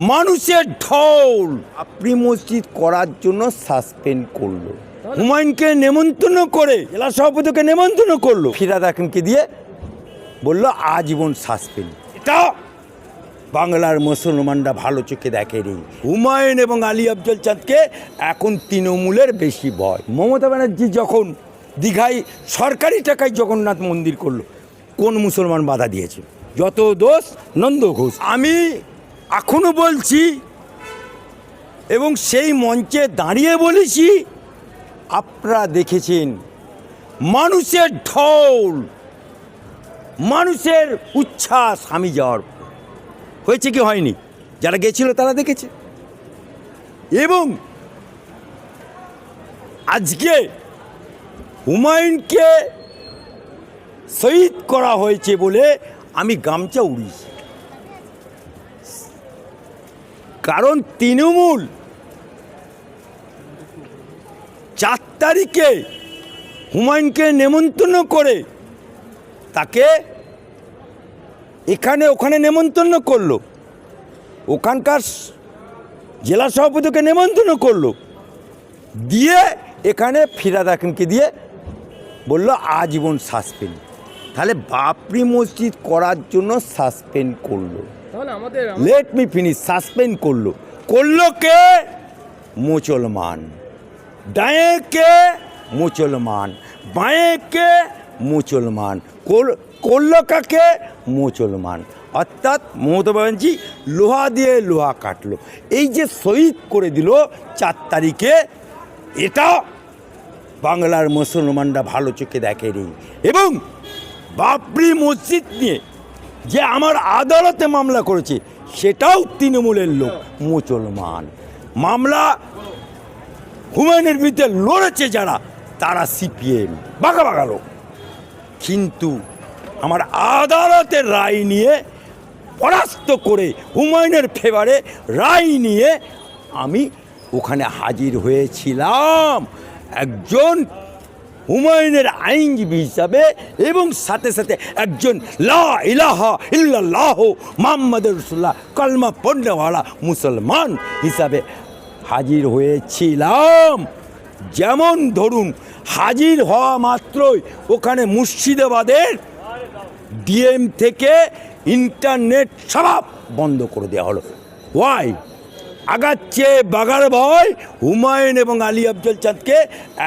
মানুষের ঢোল। আপনি মসজিদ করার জন্য সাসপেন্ড করল। হুমায়ুনকে নেমন্তন্ন করে জেলা সভাপতিকে নেমন্তন্ন করল। ফিরাদ হাকিমকে দিয়ে বলল আজীবন সাসপেন্ড এটা বাংলার মুসলমানরা ভালো চোখে দেখে দেখেনি। হুমায়ুন এবং আলী আফজল চাঁদকে এখন তৃণমূলের বেশি ভয়। মমতা ব্যানার্জি যখন দীঘায় সরকারি টাকায় জগন্নাথ মন্দির করল কোন মুসলমান বাধা দিয়েছে? যত দোষ নন্দ ঘোষ। আমি এখনও বলছি, এবং সেই মঞ্চে দাঁড়িয়ে বলেছি, আপনারা দেখেছেন, মানুষের ঢোল, মানুষের উচ্ছ্বাস আমি যাওয়ার হয়েছে কি হয়নি? যারা গেছিল তারা দেখেছে। এবং আজকে হুমায়ুনকে শহীদ করা হয়েছে বলে আমি গামছা উড়িয়েছি। কারণ তৃণমূল চার তারিখে হুমায়ুনকে নেমন্তন্ন করে তাকে এখানে, ওখানে নেমন্তন্ন করল। ওখানকার জেলা সভাপতিকে নেমন্তন্ন করল। দিয়ে এখানে ফিরাদ হাকিমকে দিয়ে বলল, আজীবন সাসপেন্ড তাহলে বাপরি মসজিদ করার জন্য সাসপেন্ড করল। লেট মি ফিনিশ সাসপেন্ড করল। করল কে? মুসলমান। ডায়ে কে? মুসলমান। বাঁয়ে কে? মুসলমান। কর- করল কাকে? মুসলমান। অর্থাৎ মমতা ব্যানার্জি লোহা দিয়ে লোহা কাটলো। এই যে শহীদ করে দিল চার তারিখে, এটা বাংলার মুসলমানরা ভালো চোখে দেখেনি। এবং বাবরি মসজিদ নিয়ে যে আমার আদালতে মামলা করেছে, সেটাও তৃণমূলের লোক, মুসলমান। মামলা হুমায়ুনের বিরুদ্ধে লড়েছে যারা, তারা সিপিএম। বাঘা বাঘা লোক। কিন্তু আমার আদালতের রায় নিয়ে, পরাস্ত করে হুমায়ুনের ফেভারে রায় নিয়ে আমি ওখানে হাজির হয়েছিলাম। একজন হুমায়ুনের আইনজীবী হিসাবে এবং সাথে সাথে একজন লা ইলাহা মোহাম্মদ রসুল্লাহ কলমা পণ্যওয়ালা মুসলমান হিসাবে হাজির হয়েছিলাম। যেমন ধরুন, হাজির হওয়া মাত্রই ওখানে মুর্শিদাবাদের ডিএম থেকে ইন্টারনেট সব বন্ধ করে দেওয়া হলো। ওয়াই আগাচ্ছে বাগার ভয়, হুমায়ুন এবং আলী আফজল চাঁদকে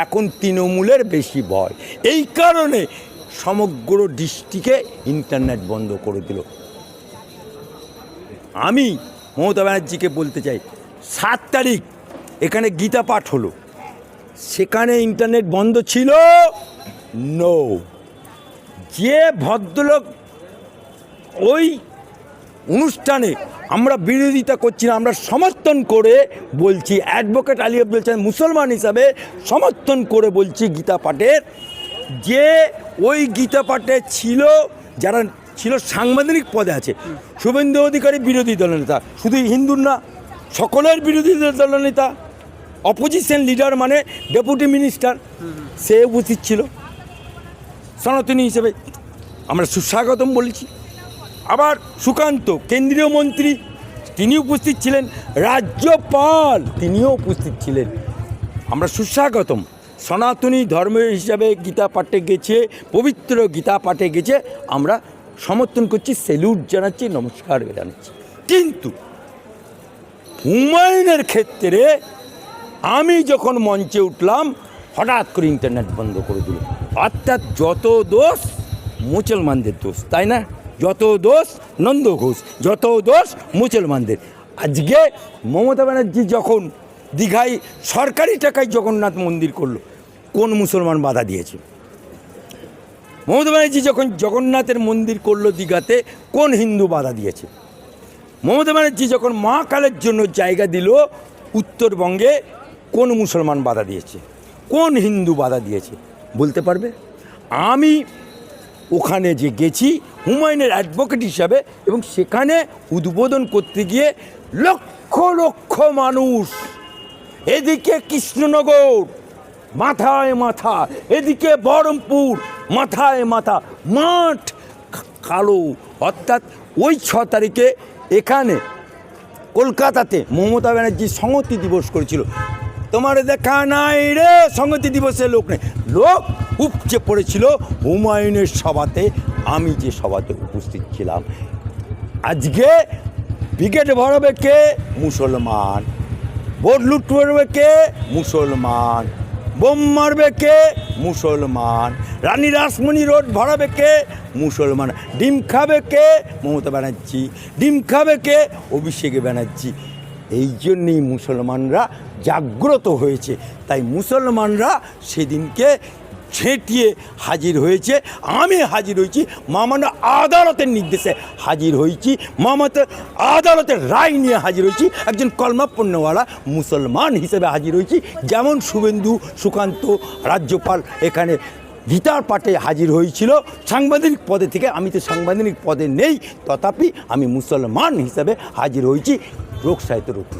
এখন তৃণমূলের বেশি ভয়। এই কারণে সমগ্র ডিস্ট্রিক্টে ইন্টারনেট বন্ধ করে দিল। আমি মমতা ব্যানার্জিকে বলতে চাই, সাত তারিখ এখানে গীতা পাঠ হলো। সেখানে ইন্টারনেট বন্ধ ছিল? নো যে ভদ্রলোক ওই অনুষ্ঠানে আমরা বিরোধিতা করছি না, আমরা সমর্থন করে বলছি। অ্যাডভোকেট আলী আব্দুল চাঁদ মুসলমান হিসাবে সমর্থন করে বলছি গীতা পাঠের। যে ওই গীতা পাঠে ছিল, যারা ছিল সাংবিধানিক পদে আছে, শুভেন্দু অধিকারী বিরোধী দলনেতা শুধু হিন্দুর না, সকলের বিরোধী দলনেতা অপোজিশন লিডার মানে ডেপুটি মিনিস্টার সে উপস্থিত ছিল। সনাতনী হিসেবে আমরা সুস্বাগতম বলেছি। আবার সুকান্ত, কেন্দ্রীয় মন্ত্রী তিনি উপস্থিত ছিলেন। রাজ্যপাল, তিনিও উপস্থিত ছিলেন। আমরা সুস্বাগতম। সনাতনী ধর্ম হিসাবে গীতা পাঠে গেছে, পবিত্র গীতা পাঠে গেছে। আমরা সমর্থন করছি, সেলুট জানাচ্ছি, নমস্কার জানাচ্ছি। কিন্তু হুমায়ুনের ক্ষেত্রে আমি যখন মঞ্চে উঠলাম, হঠাৎ করে ইন্টারনেট বন্ধ করে দিল। অর্থাৎ যত দোষ, মুসলমানদের দোষ, তাই না? যত দোষ নন্দ ঘোষ, যত দোষ মুসলমানদের। আজকে মমতা ব্যানার্জি যখন দীঘায় সরকারি টাকায় জগন্নাথ মন্দির করল, কোন মুসলমান বাধা দিয়েছে? মমতা ব্যানার্জি যখন জগন্নাথের মন্দির করল দীঘাতে, কোন হিন্দু বাধা দিয়েছে? মমতা ব্যানার্জি যখন মা কালের জন্য জায়গা দিল, উত্তরবঙ্গে কোন মুসলমান বাধা দিয়েছে? কোন হিন্দু বাধা দিয়েছে? বলতে পারবে? আমি ওখানে যে গেছি হুমায়ুনের অ্যাডভোকেট হিসাবে এবং সেখানে উদ্বোধন করতে গিয়ে লক্ষ লক্ষ মানুষ। এদিকে কৃষ্ণনগর, মাথায় মাথা। এদিকে বহরমপুর, মাথায় মাথা। মাঠ কালো। অর্থাৎ ওই ছ তারিখে এখানে কলকাতাতে মমতা ব্যানার্জি সংহতি দিবস করেছিল। তোমার দেখা নাই রে সংহতি দিবসে লোক নেই। লোক উপচে পড়েছিল হুমায়ুনের সভাতে, আমি যে সভাতে উপস্থিত ছিলাম। আজকে ব্রিগেড ভরাবে কে? মুসলমান। ভোট লুট করবে কে? মুসলমান। বোম মারবে কে? মুসলমান। রানী রাসমণি রোড ভরাবে কে? মুসলমান। ডিম খাবে কে? মমতা ব্যানার্জি। ডিম খাবে কে? অভিষেক ব্যানার্জি। এই জন্যেই মুসলমানরা জাগ্রত হয়েছে। তাই মুসলমানরা সেদিনকে ছেঁটিয়ে হাজির হয়েছে। আমি হাজির হয়েছি মামান্য আদালতের নির্দেশে হাজির হয়েছি। মামাতে আদালতের রায় নিয়ে হাজির হয়েছি। একজন কলমাপন্নওয়ালা মুসলমান হিসেবে হাজির হয়েছি। যেমন শুভেন্দু, সুকান্ত, রাজ্যপাল এখানে গীতার পাঠে হাজির হয়েছিল। সাংবাদিক পদে থেকে আমি তো সাংবাদিক পদে নেই। তথাপি আমি মুসলমান হিসেবে হাজির হয়েছি। রোগ সাহিত্য উপর।